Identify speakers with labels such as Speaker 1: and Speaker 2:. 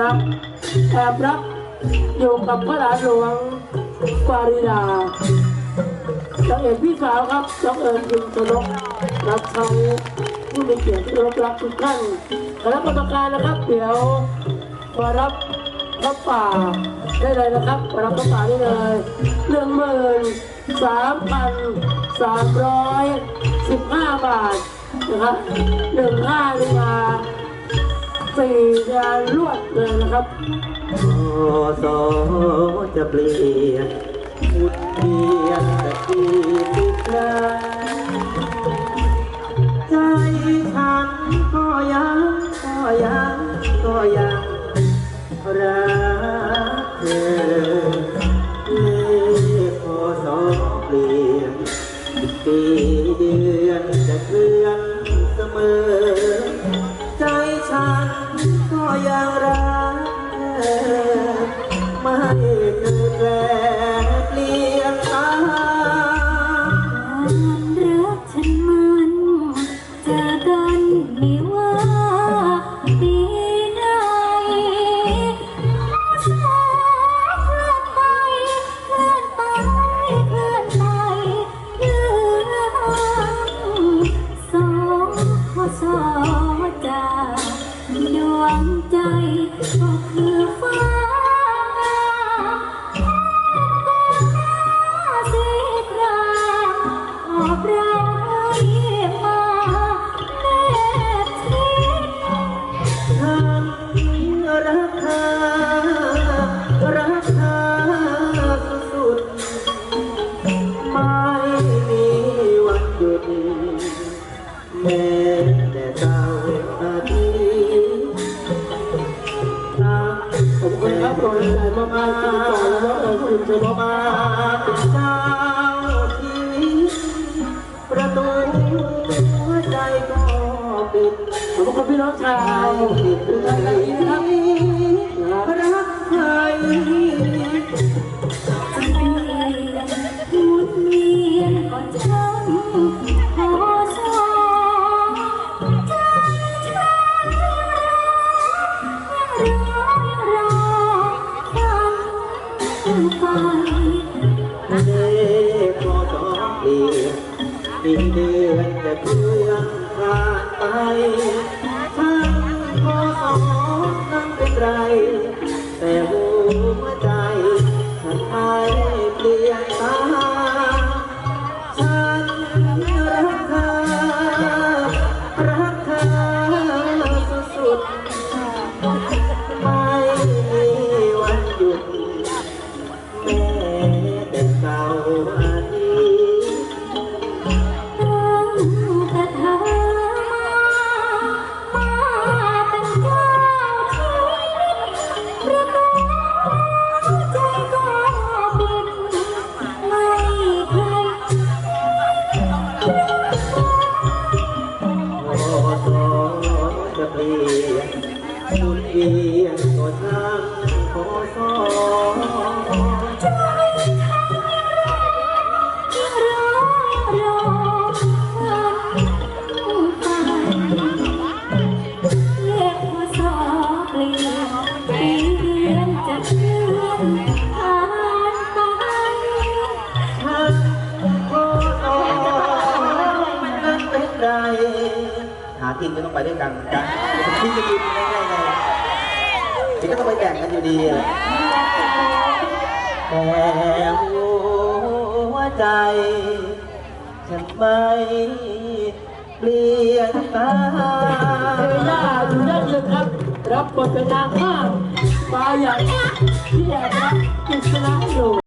Speaker 1: นะแอบรักอยู่กับพระหลานหลวงปาริดาจังเอกพี่สาวครับน้องเอิญยิงชนกรับใช้ผู้มีเกียรติรับรักทุกท่านคณะกรรมการนะครับ เดี๋ยวมารับพระป่าได้เลยนะครับมารับพระป่าได้เลยหนึ่งหมื่นสามพันสามร้อยสิบห้าบาทนะครับหนึ่งห้านี่มา สี่งานรวดเลยนะครับ
Speaker 2: พอสอจะเปลี่ยนหุดเดียนแต่ทีทุกครั้ใจฉันก็ยังก็ยังก็ยัง ใจก็คื
Speaker 3: อฟ้าสีครามออกเราให้
Speaker 1: ขอบคุณมากมากๆที่ก่อนแล้วเออคุณจะบอก
Speaker 2: มาเป็นเจ้าชีวิตประตูหัวใจก็ปิด
Speaker 1: ขอบคุณพี่น้องชาวทุกท่า
Speaker 3: เด็
Speaker 2: กพอสองเปลี่ยนปีเดือนจะเพื่อนผ่านไปทั้งพอสองนั้นเป็นไรแต่ ก็
Speaker 3: ช่า
Speaker 2: งพอสอ
Speaker 3: ใจฉันยังรอรอวันฝันเลขพศเปลี่ยนเดือนจะชื่นผ่านไป
Speaker 2: ฉันพอสอนั้นเป็นไรหากินก็ต้องไปด้วยกันกันที่จะกินง่ายๆเลย ที่ก็ต้องไปแบ่งกันอยู่ดีอะแต่หัวใจฉันไม่เปลี่ยนตา
Speaker 1: เทย่าดูได้เลยครับ รับบทเป็นนางข้ามาอย่างที่แอบรักกิษณะอยู่